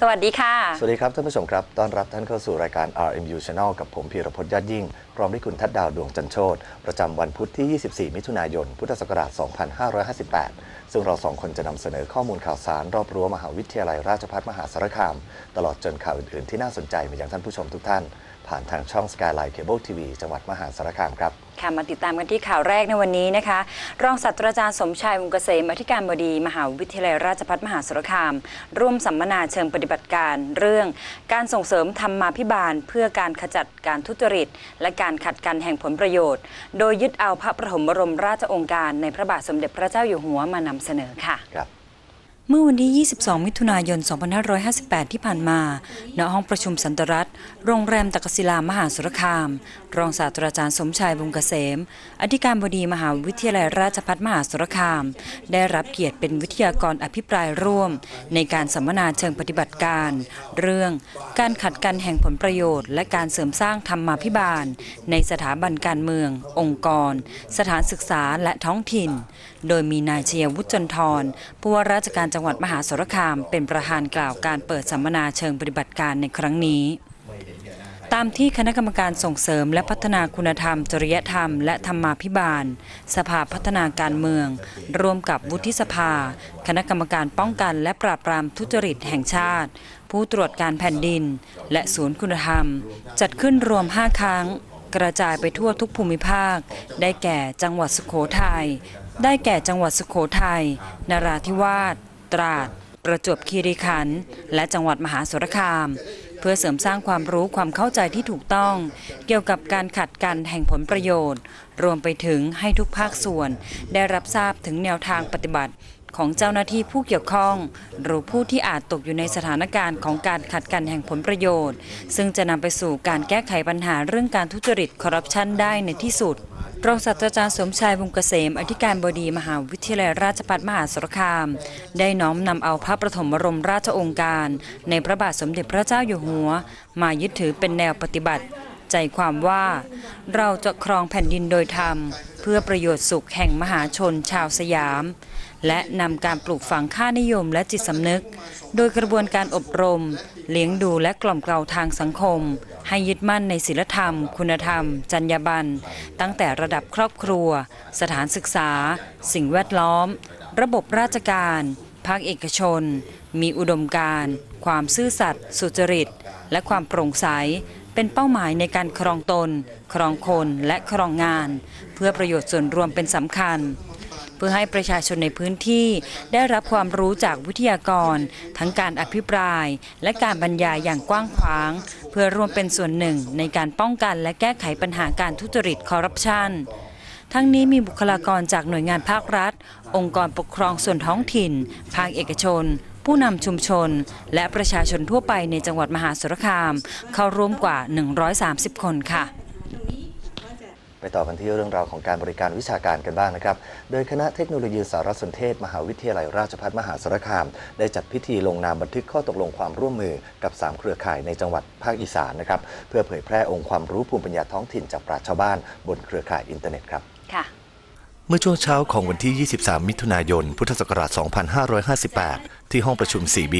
สวัสดีค่ะ สวัสดีครับท่านผู้ชมครับ ต้อนรับท่านเข้าสู่รายการ RMU Channel กับผมพีรพจน์ยอดยิ่ง พร้อมด้วยคุณทัดดาวดวงจันโชตประจำวันพุธที่ 24 มิถุนายน พุทธศักราช 2558 ซึ่งเราสองคนจะนำเสนอข้อมูลข่าวสาร รอบรั้วมหาวิทยาลัยราชภัฏมหาสารคาม ตลอดจนข่าวอื่น ๆ ที่น่าสนใจมายังท่านผู้ชมทุกท่าน ผ่านทางช่อง Skyline Cable TV จังหวัดมหาสารคามครับ ค่ะมาติดตามกันที่ข่าวแรกในวันนี้นะคะ รองศาสตราจารย์สมชายวงศ์เกษมอธิการบดี มหาวิทยาลัยราชภัฏมหาสารคาม ร่วมสัมมนาเชิงปฏิบัติการเรื่อง การส่งเสริมธรรมาภิบาล เพื่อการขจัดการทุจริต และการขัดกันแห่งผลประโยชน์ โดยยึดเอาพระปฐมบรมราชโองการในพระบาทสมเด็จพระเจ้าอยู่หัวมานำเสนอค่ะครับ เมื่อวันที่ 22 มิถุนายน 2558 ที่ผ่านมา ณ ห้องประชุมสันตรัฐโรงแรมตักศิลามหาสุรคาม รองศาสตราจารย์สมชายวงศ์เกษม อธิการบดีมหาวิทยาลัยราชภัฏมหาสุรคาม ได้รับเกียรติเป็นวิทยากรอภิปรายร่วม ในการสัมมนาเชิงปฏิบัติการ เรื่องการขัดกันแห่งผลประโยชน์ และการเสริมสร้างธรรมาภิบาล ในสถาบันการเมือง องค์กร สถานศึกษาและท้องถิ่น โดยมีนายเชียวุฒิจันทรผู้ว่าราชการจังหวัดมหาสารคาม เป็นประธานกล่าวการเปิดสัมมนาเชิงปฏิบัติการในครั้งนี้ตามที่คณะกรรมการส่งเสริมและพัฒนาคุณธรรม จริยธรรม และธรรมาภิบาล สภาพัฒนาการเมือง ร่วมกับวุฒิสภา คณะกรรมการป้องกันและปราบปรามทุจริตแห่งชาติ ผู้ตรวจการแผ่นดิน และศูนย์คุณธรรม จัดขึ้นรวม 5 ครั้ง กระจายไปทั่วทุกภูมิภาค ได้แก่จังหวัดสุโขทัย ได้แก่จังหวัดสุโขทัยนราธิวาส ตราด ประจวบคีรีขันธ์และจังหวัดมหาสารคาม เพื่อเสริมสร้างความรู้ความเข้าใจที่ถูกต้อง เกี่ยวกับการขัดกันแห่งผลประโยชน์ รวมไปถึงให้ทุกภาคส่วน ได้รับทราบถึงแนวทางปฏิบัติ ของเจ้าหน้าที่ผู้เกี่ยวข้อง หรือผู้ที่อาจตกอยู่ในสถานการณ์ของการขัดกันแห่งผลประโยชน์ ซึ่งจะนำไปสู่การแก้ไขปัญหาเรื่องการทุจริตคอร์รัปชันได้ในที่สุดรองศาสตราจารย์สมชายวงเกษม อธิการบดีมหาวิทยาลัยราชภัฏมหาสารคาม ได้น้อมนำเอาพระประถมบรมราชองค์การ ในพระบาทสมเด็จพระเจ้าอยู่หัว มายึดถือเป็นแนวปฏิบัติ ใจความว่า เราจะครองแผ่นดินโดยธรรม เพื่อประโยชน์สุขแห่งมหาชนชาวสยาม และนำการปลูกฝังค่านิยมและจิตสำนึก โดยกระบวนการอบรม เลี้ยงดูและกล่อมเกลาทางสังคม ให้ยึดมั่นในศีลธรรม คุณธรรม จรรยาบรรณตั้งแต่ระดับครอบครัว สถานศึกษา สิ่งแวดล้อม ระบบราชการ ภาคเอกชน มีอุดมการณ์ความซื่อสัตย์สุจริต และความโปร่งใสเป็นเป้าหมายในการครองตน ครองคนและครองงาน เพื่อประโยชน์ส่วนรวมเป็นสำคัญ เพื่อให้ประชาชนในพื้นที่ได้รับความรู้จากวิทยากร ทั้งการอภิปราย และการบรรยายอย่างกว้างขวาง เพื่อร่วมเป็นส่วนหนึ่งในการป้องกันและแก้ไขปัญหาการทุจริตคอร์รัปชันทั้งนี้มีบุคลากรจากหน่วยงานภาครัฐ องค์กรปกครองส่วนท้องถิ่น ภาคเอกชน ผู้นำชุมชน และประชาชนทั่วไปในจังหวัดมหาสารคาม เข้าร่วมกว่า 130 คนค่ะ ไปต่อกันที่เรื่องราวของการบริการวิชาการกันบ้างนะครับ โดยคณะเทคโนโลยีสารสนเทศ มหาวิทยาลัยราชภัฏมหาสารคาม ได้จัดพิธีลงนามบันทึกข้อตกลงความร่วมมือกับ 3 เครือข่ายในจังหวัดภาคอีสานนะครับ เพื่อเผยแพร่องค์ความรู้ภูมิปัญญาท้องถิ่นจากปราชญ์ชาวบ้านบนเครือข่ายอินเทอร์เน็ตครับ ค่ะเมื่อช่วงเช้าของวันที่ 23 มิถุนายน พุทธศักราช 2558 ที่ห้องประชุม 4B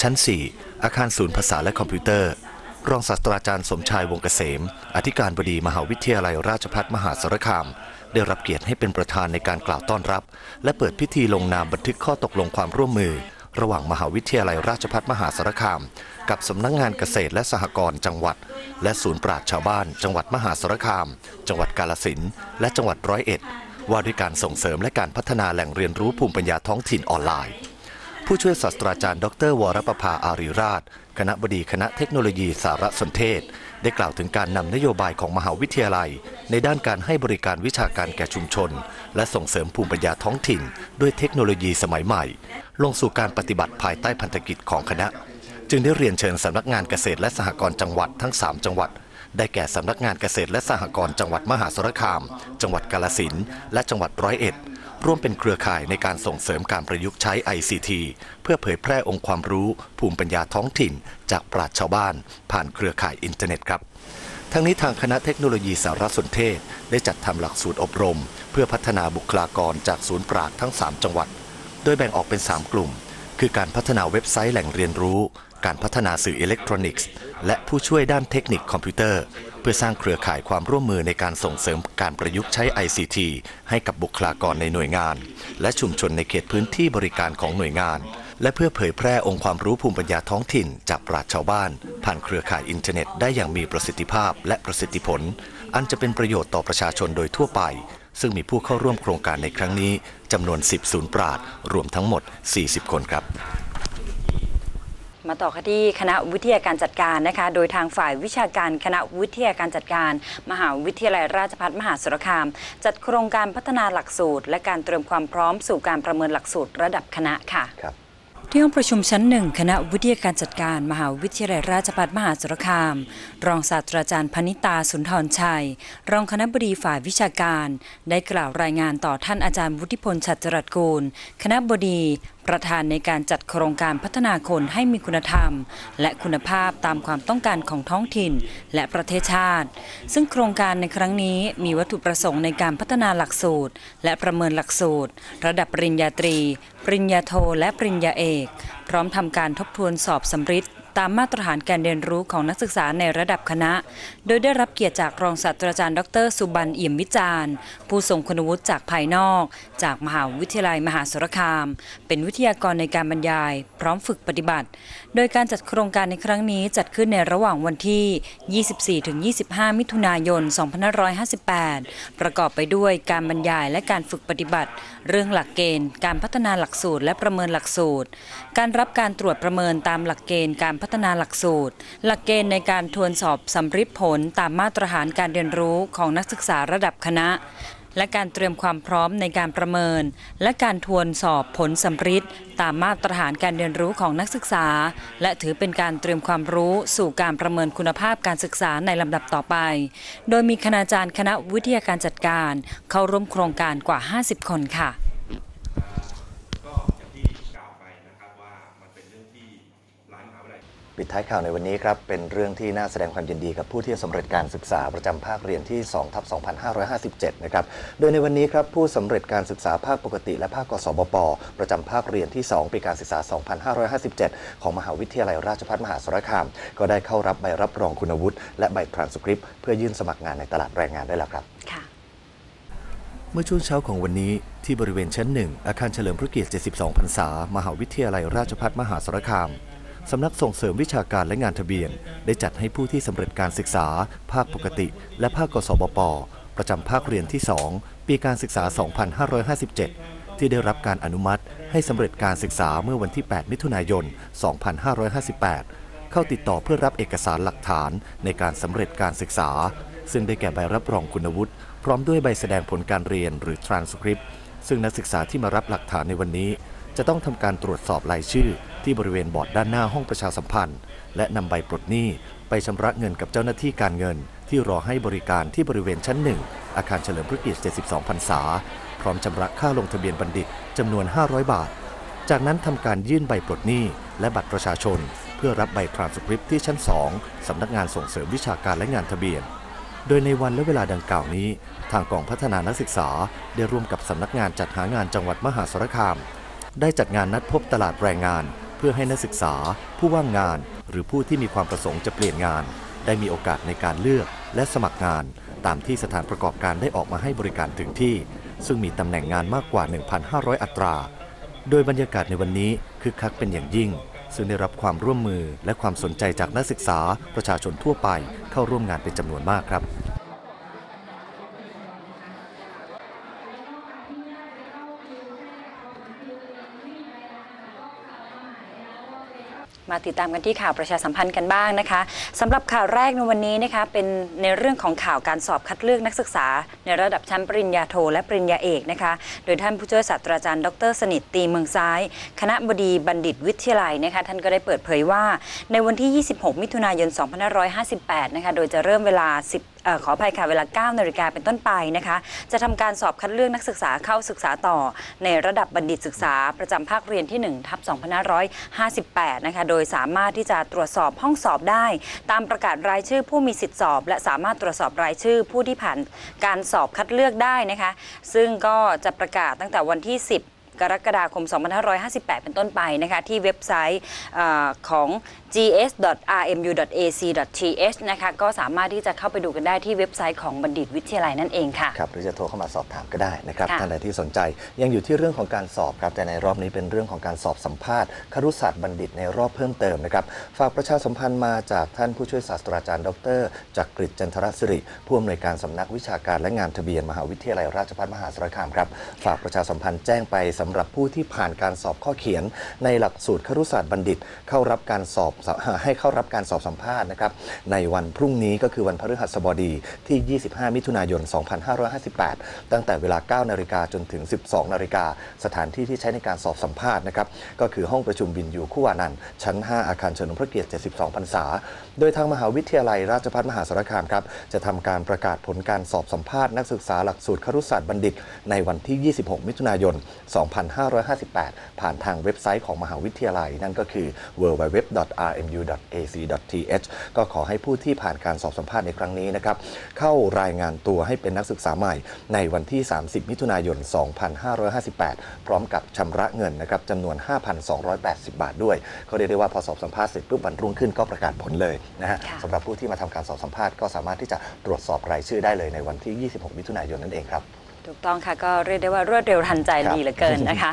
ชั้น 4 อาคารศูนย์ภาษาและคอมพิวเตอร์ รองศาสตราจารย์สมชายวงเกษม อธิการบดีมหาวิทยาลัยราชภัฏมหาสารคาม ได้รับเกียรติให้เป็นประธานในการกล่าวต้อนรับ และเปิดพิธีลงนามบันทึกข้อตกลงความร่วมมือ ระหว่างมหาวิทยาลัยราชภัฏมหาสารคาม กับสำนักงงานเกษตรและสหกรณ์จังหวัด และศูนย์ปราชชาวบ้าน จังหวัดมหาสารคาม จังหวัดกาลสินและจังหวัดร้อยเอ็ดว่าด้วยการส่งเสริมและการพัฒนาแหล่งเรียนรู้ภูมิปัญญาท้องถิ่นออนไลน์ ผู้ช่วยศาสตราจารย์ ดร วรประภาอารีราช คณะบดีคณะเทคโนโลยีสารสนเทศ ได้กล่าวถึงการนำนโยบายของมหาวิทยาลัย ในด้านการให้บริการวิชาการแก่ชุมชน และส่งเสริมภูมิปัญญาท้องถิ่น ด้วยเทคโนโลยีสมัยใหม่ ลงสู่การปฏิบัติภายใต้พันธกิจของคณะ จึงได้เรียนเชิญสำนักงานเกษตรและสหกรณ์จังหวัดทั้ง 3 จังหวัด ได้แก่สำนักงานเกษตรและสหกรณ์จังหวัดมหาสารคาม จังหวัดกาลสินและจังหวัดร้อยเอ็ด ร่วมเป็นเครือข่ายในการส่งเสริมการประยุกต์ใช้ ICT เพื่อเผยแพร่องค์ความรู้ภูมิปัญญาท้องถิ่น จากปราชชาวบ้าน ผ่านเครือข่ายอินเทอร์เน็ตครับทั้งนี้ทางคณะเทคโนโลยีสารสนเทศ ได้จัดทำหลักสูตรอบรม เพื่อพัฒนาบุคลากรจากศูนย์ปราชทั้ง 3 จังหวัด โดยแบ่งออกเป็น 3 กลุ่ม คือการพัฒนาเว็บไซต์แหล่งเรียนรู้ การพัฒนาสื่ออิเล็กทรอนิกส์ และผู้ช่วยด้านเทคนิคคอมพิวเตอร์ เพื่อสร้างเครือข่ายความร่วมมือในการส่งเสริมการประยุกต์ใช้ ICT ให้กับบุคลากรในหน่วยงาน และชุมชนในเขตพื้นที่บริการของหน่วยงาน และเพื่อเผยแพร่องค์ความรู้ภูมิปัญญาท้องถิ่น จากปราชชาวบ้าน ผ่านเครือข่ายอินเทอร์เน็ตได้อย่างมีประสิทธิภาพและประสิทธิผล อันจะเป็นประโยชน์ต่อประชาชนโดยทั่วไปซึ่งมีผู้เข้าร่วมโครงการในครั้งนี้จำนวน 10 ศูนย์ปราดรวมทั้งหมด 40 คนครับ มาต่อกันที่คณะวิทยาการจัดการนะคะ โดยทางฝ่ายวิชาการคณะวิทยาการจัดการ มหาวิทยาลัยราชภัฏมหาสารคาม จัดโครงการพัฒนาหลักสูตร และการเตรียมความพร้อมสู่การประเมินหลักสูตรระดับคณะค่ะครับที่ห้องประชุมชั้นหนึ่งคณะวิทยาการจัดการ มหาวิทยาลัยราชภัฏมหาสารคาม รองศาสตราจารย์พนิตาสุนทรชัย รองคณะบดีฝ่ายวิชาการ ได้กล่าวรายงานต่อท่านอาจารย์วุฒิพลชัดจรัสกูล คณะบดี ประธานในการจัดโครงการพัฒนาคนให้มีคุณธรรม และคุณภาพตามความต้องการของท้องถิ่น และประเทศชาติ ซึ่งโครงการในครั้งนี้มีวัตถุประสงค์ในการพัฒนาหลักสูตร และประเมินหลักสูตร ระดับปริญญาตรี ปริญญาโทและปริญญาเอก พร้อมทำการทบทวนสอบสำริด ตามมาตรฐานการเรียนรู้ของนักศึกษาในระดับคณะ โดยได้รับเกียรติจากรองศาสตราจารย์ ดร สุบันเอี่ยมวิจารณ์ ผู้ทรงคุณวุฒิจากภายนอก จากมหาวิทยาลัยมหาสารคาม เป็นวิทยากรในการบรรยาย พร้อมฝึกปฏิบัติ โดยการจัดโครงการในครั้งนี้จัดขึ้นในระหว่างวันที่ 24-25 มิถุนายน 2558 ประกอบไปด้วยการบรรยายและการฝึกปฏิบัติ เรื่องหลักเกณฑ์ การพัฒนาหลักสูตรและประเมินหลักสูตร การรับการตรวจประเมินตามหลักเกณฑ์การพัฒนาหลักสูตร หลักเกณฑ์ในการทวนสอบสำริดผลตามมาตรฐานการเรียนรู้ของนักศึกษาระดับคณะ และการเตรียมความพร้อมในการประเมิน และการทวนสอบผลสัมฤทธิ์ตามมาตรฐานการเรียนรู้ของนักศึกษา และถือเป็นการเตรียมความรู้สู่การประเมินคุณภาพการศึกษาในลำดับต่อไป โดยมีคณาจารย์คณะวิทยาการจัดการ เข้าร่วมโครงการกว่า 50 คนค่ะ ก็อย่างที่กล่าวไปนะครับว่ามันเป็นเรื่องที่หลายมหาวิทยาลัย ปิดท้ายข่าวในวันนี้ครับ เป็นเรื่องที่น่าแสดงความยินดีกับผู้ที่สำเร็จการศึกษาประจำภาคเรียนที่2ทับ2557 นะครับ โดยในวันนี้ครับผู้สำเร็จการศึกษาภาคปกติและภาคกสบป ประจำภาคเรียนที่ 2 ปีการศึกษา 2557 ของมหาวิทยาลัยราชภัฏมหาสารคาม ก็ได้เข้ารับใบรับรองคุณวุฒิและใบทรานสคริปต์เพื่อยื่นสมัครงานในตลาดแรงงานได้แล้วครับค่ะเมื่อช่วงเช้าของวันนี้ที่บริเวณชั้นหนึ่งอาคารเฉลิมพระเกียรติ 72 พรรษา มหาวิทยาลัยราชภัฏมหาสารคาม สำนักส่งเสริมวิชาการและงานทะเบียน ได้จัดให้ผู้ที่สำเร็จการศึกษา ภาคปกติ และภาคกสบป ประจำภาคเรียนที่ 2 ปีการศึกษา 2557 ที่ได้รับการอนุมัติ ให้สำเร็จการศึกษาเมื่อวันที่ 8 มิถุนายน 2558 เข้าติดต่อเพื่อรับเอกสารหลักฐานในการสำเร็จการศึกษา ซึ่งได้แก่ใบรับรองคุณวุฒิพร้อมด้วยใบแสดงผลการเรียนหรือ transcript ซึ่งนักศึกษาที่มารับหลักฐานในวันนี้ จะต้องทำการตรวจสอบรายชื่อ ที่บริเวณบอร์ดด้านหน้าห้องประชาสัมพันธ์ และนำใบปลดหนี้ไปชำระเงินกับเจ้าหน้าที่การเงิน ที่รอให้บริการที่บริเวณชั้นหนึ่งอาคารเฉลิมพระเกียรติ 72 พรรษา พร้อมชำระค่าลงทะเบียนบัณฑิตจำนวน 500 บาท จากนั้นทำการยื่นใบปลดหนี้และบัตรประชาชน เพื่อรับใบทรานสคริปต์ที่ชั้น 2สำนักงานส่งเสริมวิชาการและงานทะเบียน โดยในวันและเวลาดังกล่าวนี้ ทางกองพัฒนานักศึกษาได้ร่วมกับสำนักงานจัดหางานจังหวัดมหาสารคาม ได้จัดงานนัดพบตลาดแรงงาน เพื่อให้นักศึกษา ผู้ว่างงาน หรือผู้ที่มีความประสงค์จะเปลี่ยนงาน ได้มีโอกาสในการเลือกและสมัครงาน ตามที่สถานประกอบการได้ออกมาให้บริการถึงที่ ซึ่งมีตำแหน่งงานมากกว่า 1,500 อัตรา โดยบรรยากาศในวันนี้คึกคักเป็นอย่างยิ่ง ซึ่งได้รับความร่วมมือและความสนใจจากนักศึกษาประชาชนทั่วไปเข้าร่วมงานเป็นจำนวนมากครับ มาติดตามกันที่ข่าวประชาสัมพันธ์กันบ้างนะคะสำหรับข่าวแรกในวันนี้นะคะเป็นในเรื่องของข่าวการสอบคัดเลือกนักศึกษา ในระดับชั้นปริญญาโทและปริญญาเอกนะคะโดยท่านผู้ช่วยศาสตราจารย์ดร สนิทตีเมืองซ้าย คณะบดีบัณฑิตวิทยาลัยนะคะท่านก็ได้เปิดเผยว่า ในวันที่ 26 มิถุนายน 2558 นะคะโดยจะเริ่มเวลา 10 ขออภัยค่ะเวลา 9 นาฬิกาเป็นต้นไปนะคะ จะทำการสอบคัดเลือกนักศึกษาเข้าศึกษาต่อ ในระดับบัณฑิตศึกษาประจำภาคเรียนที่ 1 ทับ 2558 นะคะ โดยสามารถที่จะตรวจสอบห้องสอบได้ ตามประกาศรายชื่อผู้มีสิทธิสอบ และสามารถตรวจสอบรายชื่อผู้ที่ผ่านการสอบคัดเลือกได้นะคะ ซึ่งก็จะประกาศตั้งแต่วันที่ 10 กรกฎาคม 2558 เป็นต้นไปนะคะที่เว็บไซต์เออของ gs.rmu.ac.th นะคะก็สามารถที่จะเข้าไปดูกันได้ที่เว็บไซต์ของบัณฑิตวิทยาลัยนั่นเองค่ะครับหรือจะโทรเข้ามาสอบถามก็ได้นะครับค่ะท่านใดที่สนใจยังอยู่ที่เรื่องของการสอบครับแต่ในรอบนี้เป็นเรื่องของการสอบสัมภาษณ์ครุศาสตร์บัณฑิตในรอบเพิ่มเติมนะครับฝากประชาสัมพันธ์มาจากท่านผู้ช่วยศาสตราจารย์ ดรจักริดจันทรศิริผู้อำนวยการสำนักวิชาการและงานทะเบียนมหาวิทยาลัยราชภัฏมหาสารคามครับฝากประชาสัมพันธ์แจ้งไปสำหรับผู้ที่ผ่านการสอบข้อเขียน ในหลักสูตรครุศาสตร์บัณฑิต เข้ารับการสอบให้เข้ารับการสอบสัมภาษณ์นะครับในวันพรุ่งนี้ก็คือวันพฤหัสบดีที่ 25 มิถุนายน 2558 ตั้งแต่เวลา 9 นาฬิกาจนถึง 12 นาฬิกาสถานที่ที่ใช้ในการสอบสัมภาษณ์นะครับก็คือห้องประชุมบินยูคู่วานันชั้น 5 อาคารเฉลิมพระเกียรติ 72 พรรษา โดยทางมหาวิทยาลัยราชภัฏมหาสารคามครับจะทำการประกาศผลการสอบสัมภาษณ์นักศึกษาหลักสูตรครุศาสตร์บัณฑิต ในวันที่ 26 มิถุนายน2558 ผ่านทางเว็บไซต์ของมหาวิทยาลัย นั่นก็คือ www.rmu.ac.th ก็ขอให้ผู้ที่ผ่านการสอบสัมภาษณ์ในครั้งนี้นะครับเข้ารายงานตัวให้เป็นนักศึกษาใหม่ ในวันที่ 30 มิถุนายน 2558 พร้อมกับชำระเงินนะครับจำนวน 5,280 บาทด้วยเขาเรียกได้ว่าพอสอบสัมภาษณ์เสร็จปุ๊บวันรุ่งขึ้นก็ประกาศผลเลยนะฮะค่ะสำหรับผู้ที่มาทำการสอบสัมภาษณ์ก็สามารถที่จะตรวจสอบรายชื่อได้เลยในวันที่ 26 มิถุนายนนั่นเองครับ ถูกต้องค่ะก็เรียกได้ว่ารวดเร็วทันใจครับดีเหลือเกินนะคะ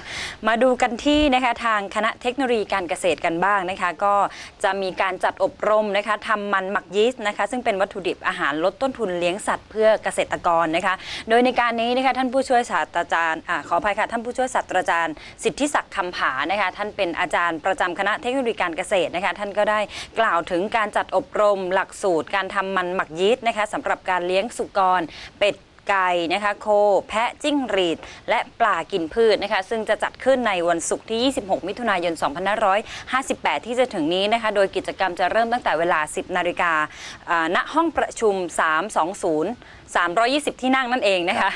มาดูกันที่นะคะทางคณะเทคโนโลยีการเกษตรกันบ้างนะคะ ก็จะมีการจัดอบรมนะคะทำมันหมักยีสต์นะคะ ซึ่งเป็นวัตถุดิบอาหารลดต้นทุนเลี้ยงสัตว์เพื่อเกษตรกรนะคะ โดยในการนี้นะคะท่านผู้ช่วยศาสตราจารย์อาขออภัยค่ะท่านผู้ช่วยศาสตราจารย์ สิทธิศักดิ์คำผานะคะท่านเป็นอาจารย์ประจำคณะเทคโนโลยีการเกษตรนะคะ ท่านก็ได้กล่าวถึงการจัดอบรมหลักสูตรการทำมันหมักยีสต์นะคะสำหรับการเลี้ยงสุกรเป็ด ไก่นะคะโค แพะจิ้งหรีด และปลากินพืชนะคะ ซึ่งจะจัดขึ้นในวันศุกร์ที่ 26 มิถุนายน 2558 ที่จะถึงนี้นะคะ โดยกิจกรรมจะเริ่มตั้งแต่เวลา 10 นาฬิกาณห้องประชุม 320 320 ที่นั่งนั่นเองนะคะ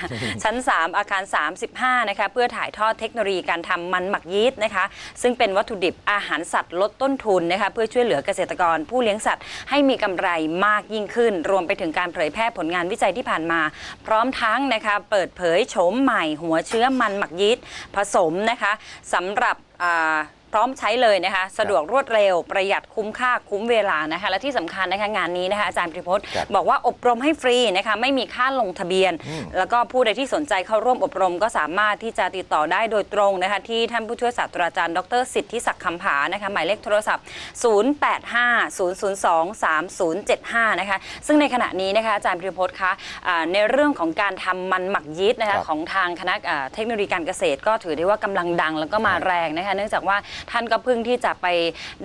ชั้น 3 อาคาร 35 นะคะ เพื่อถ่ายทอดเทคโนโลยีการทำมันหมักยีสต์นะคะ ซึ่งเป็นวัตถุดิบอาหารสัตว์ลดต้นทุนนะคะ เพื่อช่วยเหลือเกษตรกร ผู้เลี้ยงสัตว์ให้มีกำไรมากยิ่งขึ้น รวมไปถึงการเผยแพร่ผลงานวิจัยที่ผ่านมา พร้อมทั้งนะคะ เปิดเผยโฉมใหม่หัวเชื้อมันหมักยีสต์ผสมนะคะสำหรับอ่า พร้อมใช้เลยนะคะ สะดวกรวดเร็วประหยัดคุ้มค่าคุ้มเวลานะคะ และที่สำคัญนะคะงานนี้นะคะอาจารย์ปริพจน์ครับบอกว่าอบรมให้ฟรีนะคะไม่มีค่าลงทะเบียน แล้วก็ผู้ใดที่สนใจเข้าร่วมอบรมก็สามารถที่จะติดต่อได้โดยตรงนะคะที่ท่านผู้ช่วยศาสตราจารย์ ดรสิทธิศักดิ์คำผานะคะหมายเลขโทรศัพท์ 0850023075 นะคะซึ่งในขณะนี้นะคะอาจารย์ปริพจน์คะอ่าในเรื่องของการทำมันหมักยีสต์นะครัคะบของทางคณะอ่าเทคโนโลยีการเกษตร ก็ถือได้ว่ากำลังดังแล้วก็มาครับแรงนะคะเนื่องจากว่าท่านก็เพิ่งที่จะไป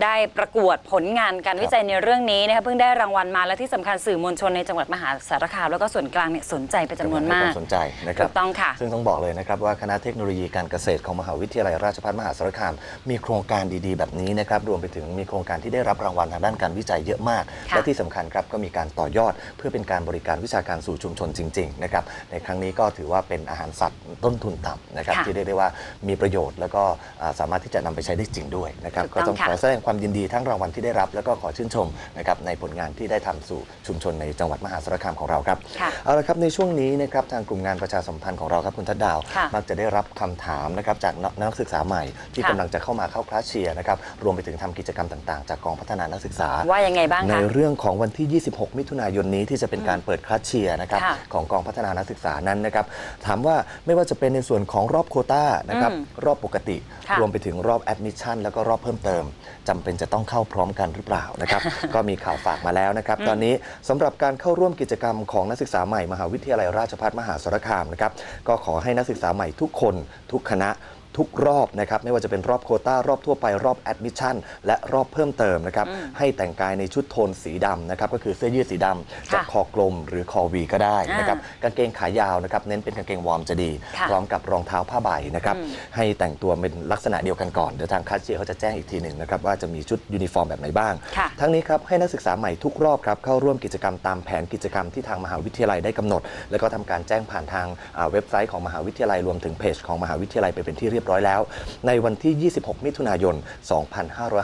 ได้ประกวดผลงานการวิจัยในเรื่องนี้นะคะเพิ่งได้รางวัลมาและที่สำคัญสื่อมวลชนในจังหวัดมหาสารคามแล้วก็ส่วนกลางเนี่ยสนใจเป็นจำนวนมากให้ควสนใจนะครับถูกต้องค่ะ ซึ่งต้องบอกเลยนะครับว่าคณะเทคโนโลยีการเกษตรของมหาวิทยาลัยราชภัฏมหาสารคาม มีโครงการดีๆ แบบนี้นะครับรวมไปถึงมีโครงการที่ได้รับรางวัลทางด้านการวิจัยเยอะมากค่ะและที่สำคัญครับก็มีการต่อยอด เพื่อเป็นการบริการวิชาการสู่ชุมชนจริงๆนะครับในครั้งนี้ก็ถือว่าเป็นอาหารสัตว์ต้นทุนต่ำนะครับค่ะที่เรียกได้ว่ามีประโยชน์แล้วก็อ่าสามารถที่จะนำไปใช้ได้จริงด้วยนะครับถูกก็ต้องต้องค่ะขอแสดงความยินดีทั้งรางวัลที่ได้รับ แล้วก็ขอชื่นชมนะครับในผลงานที่ได้ทำสู่ชุมชนในจังหวัดมหาสารคามของเราครับค่ะเอาละครับในช่วงนี้นะครับทางกลุ่มงานประชาสัมพันธ์ของเราครับคุณทัดดาวค่ะมักจะได้รับคำถามนะครับจากนักศึกษาใหม่ ที่ค่ะกำลังจะเข้ามาเข้าคลาสเชียร์นะครับรวมไปถึงทำกิจกรรมต่างๆ จากกองพัฒนานักศึกษาว่ายังไงบ้างในคะเรื่องของวันที่ 26 มิถุนายนนี้ที่จะเป็นการเปิดคลาสเชียร์นะครับค่ะของกองพัฒนานักศึกษานั้นนะครับถามว่าไม่ว่าจะเป็นในส่วนของรอบโควต้านะครับอืมรอบปกติค่ะรวมไปถึงรอบแอดมิชชั่นแล้วก็รอบเพิ่มเติมจำเป็นจะต้องเข้าพร้อมกันหรือเปล่านะครับ ก็มีข่าวฝากมาแล้วนะครับ ตอนนี้สำหรับการเข้าร่วมกิจกรรมของนักศึกษาใหม่มหาวิทยาลัยราชภัฏมหาสารคามนะครับก็ขอให้นักศึกษาใหม่ทุกคนทุกคณะ ทุกรอบนะครับไม่ว่าจะเป็นรอบโควต้ารอบทั่วไปรอบแอดมิชชั่นและรอบเพิ่มเติมนะครับให้แต่งกายในชุดโทนสีดำนะครับก็คือเสื้อยืดสีดำจะค่ะคอกลมหรือคอวีก็ได้นะครับอ่กางเกงขายาวนะครับเน้นเป็นกางเกงวอร์มจะดีค่ะพร้อมกับรองเท้าผ้าใบนะครับอืมให้แต่งตัวเป็นลักษณะเดียวกันก่อนเดี๋ยวทางคัสเชียร์เขาจะแจ้งอีกทีหนึ่งนะครับว่าจะมีชุดยูนิฟอร์มแบบไหนบ้างค่ะทั้งนี้ครับให้นักศึกษาใหม่ทุกรอบครับเข้าร่วมกิจกรรมตามแผนกิจกรรมที่ทางมหาวิทยาลัยได้กำหนด แล้วก็ทำการแจ้งผ่านทางอ่าเว็บไซต์ของมหาวิทยาลัยรวมถึงเพจของมหาวิทยาลัยไปเป็นที่เรียบบร้อยแล้ว ในวันที่ 26 มิถุนายน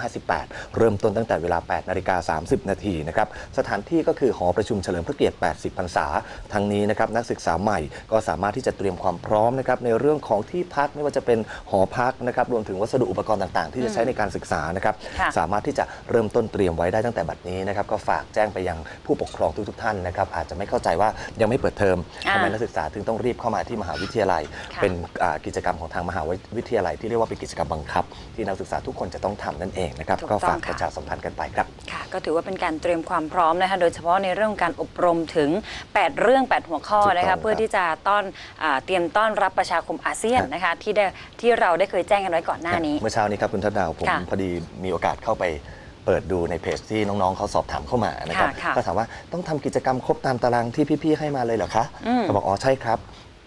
2558 เริ่มต้นตั้งแต่เวลา 8 นาฬิกา 30 นาทีนะครับ สถานที่ก็คือหอประชุมเฉลิมพระเกียรติ 80 พรรษา ทั้งนี้นะครับนักศึกษาใหม่ก็สามารถที่จะเตรียมความพร้อมนะครับในเรื่องของที่พักไม่ว่าจะเป็นหอพักนะครับรวมถึงวัสดุอุปกรณ์ต่างๆ ที่จะใช้ในการศึกษานะครับค่ะสามารถที่จะเริ่มต้นเตรียมไว้ได้ตั้งแต่บัดนี้นะครับก็ฝากแจ้งไปยังผู้ปกครองทุกๆท่านนะครับอาจจะไม่เข้าใจว่ายังไม่เปิดเทอมอ่าทำไมนักศึกษาถึงต้องรีบเข้ามาที่มหาวิทยาลัยค่ะเป็นอ่ากิจกรรมของทางมหาวิทยาลัยที่เรียกว่าเป็นกิจกรรมบังคับ ที่นักศึกษาทุกคนจะต้องทำนั่นเองนะครับถูกก็ต้องฝากค่ะประชาสัมพันธ์กันไปครับค่ะก็ถือว่าเป็นการเตรียมความพร้อมนะคะโดยเฉพาะในเรื่องของการอบรมถึง 8 เรื่อง 8 หัวข้อถูกต้องนะครัคะบเพื่อที่จะต้อนอาเตรียมต้อนรับประชาคมอาเซียนครับนะคะที่ได้ที่เราได้เคยแจ้งกันไว้ก่อนหน้านี้ เมื่อเช้านี้ครับคุณทัดดาวผมค่ะพอดีมีโอกาสเข้าไปเปิดดูในเพจที่น้องๆเขาสอบถามเข้ามานะครับค่ะค่ะก็ถามว่าต้องทำกิจกรรมครบตามตารางที่พี่ๆให้มาเลยเหรอคะอืมเขาบอกอ๋อใช่ครับ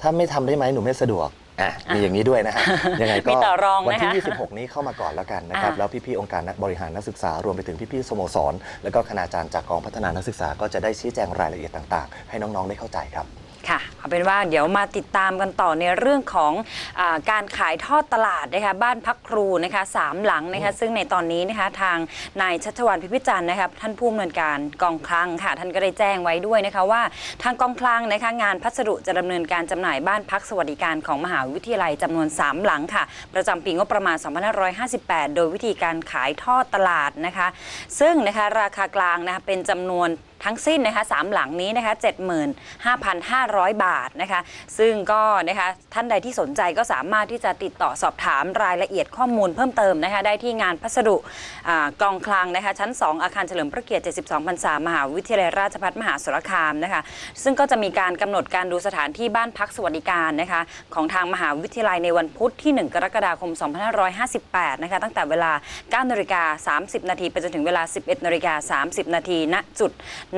ถ้าไม่ทำได้ไหมหนูไม่สะดวก อะมีอย่างนี้ด้วยนะฮะยังไงก็มีต่อรองวันนะคะที่ 26 นี้เข้ามาก่อนแล้วกันนะครับอ่าแล้วพี่ๆองค์การนักบริหารนักศึกษารวมไปถึงพี่ๆสโมสร แล้วก็คณาจารย์จากกองพัฒนานักศึกษาก็จะได้ชี้แจงรายละเอียดต่าง ๆ ให้น้องๆได้เข้าใจครับ ค่ะเอาเป็นว่าเดี๋ยวมาติดตามกันต่อในเรื่องของอาการขายทอดตลาดนะคะบ้านพักครูนะคะสามหลังนะคะซึ่งในตอนนี้นะคะทางนายชัชวานพิพิจันทร์นะคะท่านผู้อำนวยการกองคลังค่ะ ท่านก็ได้แจ้งไว้ด้วยนะคะว่าทางกองคลังนะคะงานพัสดุจะดำเนินการจำหน่ายบ้านพักสวัสดิการของมหาวิทยาลัยจำนวน 3 หลังค่ะ ประจำปีงบประมาณ 2558 โดยวิธีการขายทอดตลาดนะคะ ซึ่งนะคะราคากลางนะคะเป็นจำนวน ทั้งสิ้นนะคะสามหลังนี้นะคะ75,500 บาทนะคะ ซึ่งก็นะคะท่านใดที่สนใจก็สามารถที่จะติดต่อสอบถามรายละเอียดข้อมูลเพิ่มเติมนะคะได้ที่งานพัสดุกองคลังนะคะชั้น 2 อาคารเฉลิมพระเกียรติ 72พรรษามหาวิทยาลัยราชภัฏมหาสารคามนะคะ ซึ่งก็จะมีการกำหนดการดูสถานที่บ้านพักสวัสดิการนะคะของทางมหาวิทยาลัยในวันพุธที่ 1 กรกฎาคม 2558 นะคะตั้งแต่เวลา9นาฬิกา30 นาทีไปจนถึงเวลา 11นาฬิกา30 นาทีณจุด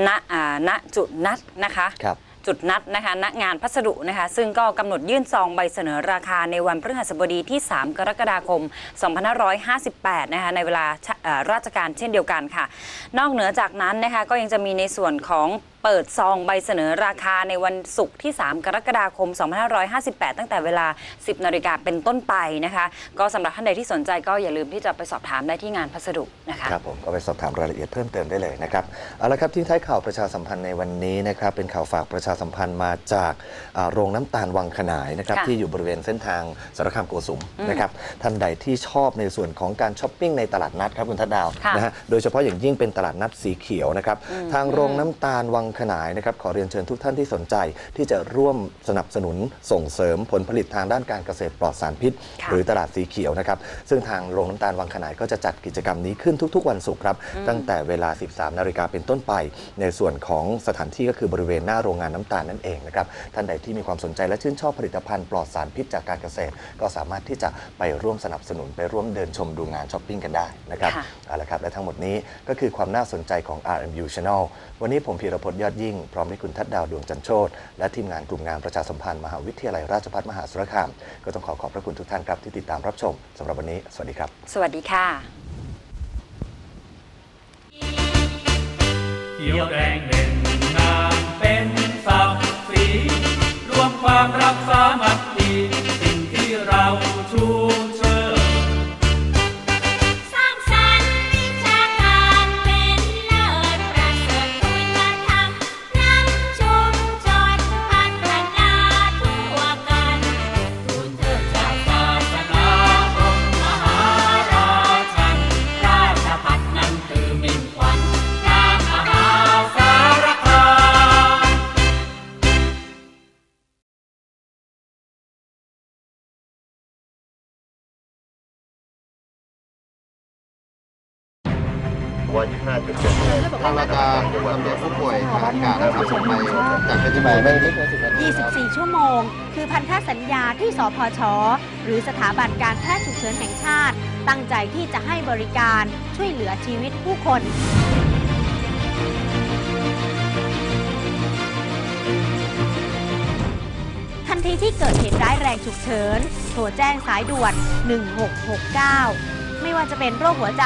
ณอ่าณจุดนัดนะคะครับจุดนัดนะคะณงานพัสดุนะคะซึ่งก็กำหนดยื่นซองใบเสนอราคาในวันพฤหัสบดีที่ 3 กรกฎาคม 2558 นะคะในเวลาชเอ่อราชการเช่นเดียวกันค่ะ นอกเหนือจากนั้นนะคะก็ยังจะมีในส่วนของ เปิดซองใบเสนอราคาในวันศุกร์ที่ 3 กรกฎาคม 2558 ตั้งแต่เวลา 10 นาฬิกาเป็นต้นไปนะคะ ก็สำหรับท่านใดที่สนใจก็อย่าลืมที่จะไปสอบถามได้ที่งานพัสดุนะคะครับผมก็ไปสอบถามรายละเอียดเพิ่มเติมได้เลยนะครับเอาละครับที่ท้ายข่าวประชาสัมพันธ์ในวันนี้นะครับเป็นข่าวฝากประชาสัมพันธ์มาจากอ่าโรงน้ำตาลวังขนายนะครับค่ะที่อยู่บริเวณเส้นทางสารคามโกสุมอืมนะครับท่านใดที่ชอบในส่วนของการช้อปปิ้งในตลาดนัดครับคุณทัดดาวค่ะนะฮะโดยเฉพาะอย่างยิ่งเป็นตลาดนัดสีเขียวนะครับอืมทางโรงน้ำตาลวังขนายนะครับขอเรียนเชิญทุกท่านที่สนใจ ที่จะร่วมสนับสนุนส่งเสริมผลผลิตทางด้านการเกษตรปลอดสารพิษค่ะหรือตลาดสีเขียวนะครับซึ่งทางโรงน้ำตาลวังขนายก็จะจัดกิจกรรมนี้ขึ้นทุก ๆ วันศุกร์ครับตั้งแต่เวลา 13 นาฬิกาเป็นต้นไป ในส่วนของสถานที่ก็คือบริเวณหน้าโรงงานน้ำตาลนั่นเองนะครับท่านใดที่มีความสนใจและชื่นชอบผลิตภัณฑ์ปลอดสารพิษจากการเกษตร ก็สามารถที่จะไปร่วมสนับสนุนไปร่วมเดินชมดูงานช้อปปิ้งกันได้นะครับค่ะเอาละครับและทั้งหมดนี้ก็คือความน่าสนใจของ RMU Channel วันนี้ผมพีรพจน์ยอดยิ่ง พร้อมด้วยคุณทัดดาวดวงจันโชตและทีมงานกลุ่มงานประชาสัมพันธ์มหาวิทยาลัยราชภัฏมหาสารคาม ก็ต้องขอขอบพระคุณทุกท่านครับที่ติดตามรับชมสำหรับวันนี้ สวัสดีครับ สวัสดีค่ะเขียวแดงเด่นงามเป็นศักดิ์ศรีรวมความรักสามัคคีสิ่งที่เราชู ลำเลียงผู้ป่วยขาดอากาศนะครับส่งไปจากเพชรบูรณ์24 ชั่วโมง คือพันธสัญญาที่สพช หรือสถาบันการแพทย์ฉุกเฉินแห่งชาติ ตั้งใจที่จะให้บริการช่วยเหลือชีวิตผู้คนทันทีที่เกิดเหตุร้ายแรงฉุกเฉิน โทรแจ้งสายด่วน 1669 ไม่ว่าจะเป็นโรคหัวใจ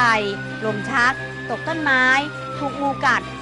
ลมชัก ตกต้นไม้ ถูกงูกัด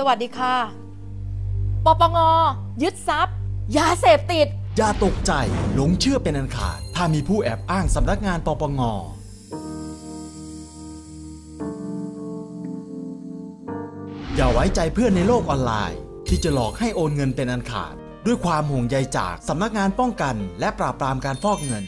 สวัสดีค่ะ ปปง ยึดทรัพย์ ยาเสพติด อย่าตกใจหลงเชื่อเป็นอันขาด ถ้ามีผู้แอบอ้างสำนักงานปปง อย่าไว้ใจเพื่อนในโลกออนไลน์ ที่จะหลอกให้โอนเงินเป็นอันขาด ด้วยความห่วงใยจากสำนักงานป้องกัน และปราบปรามการฟอกเงิน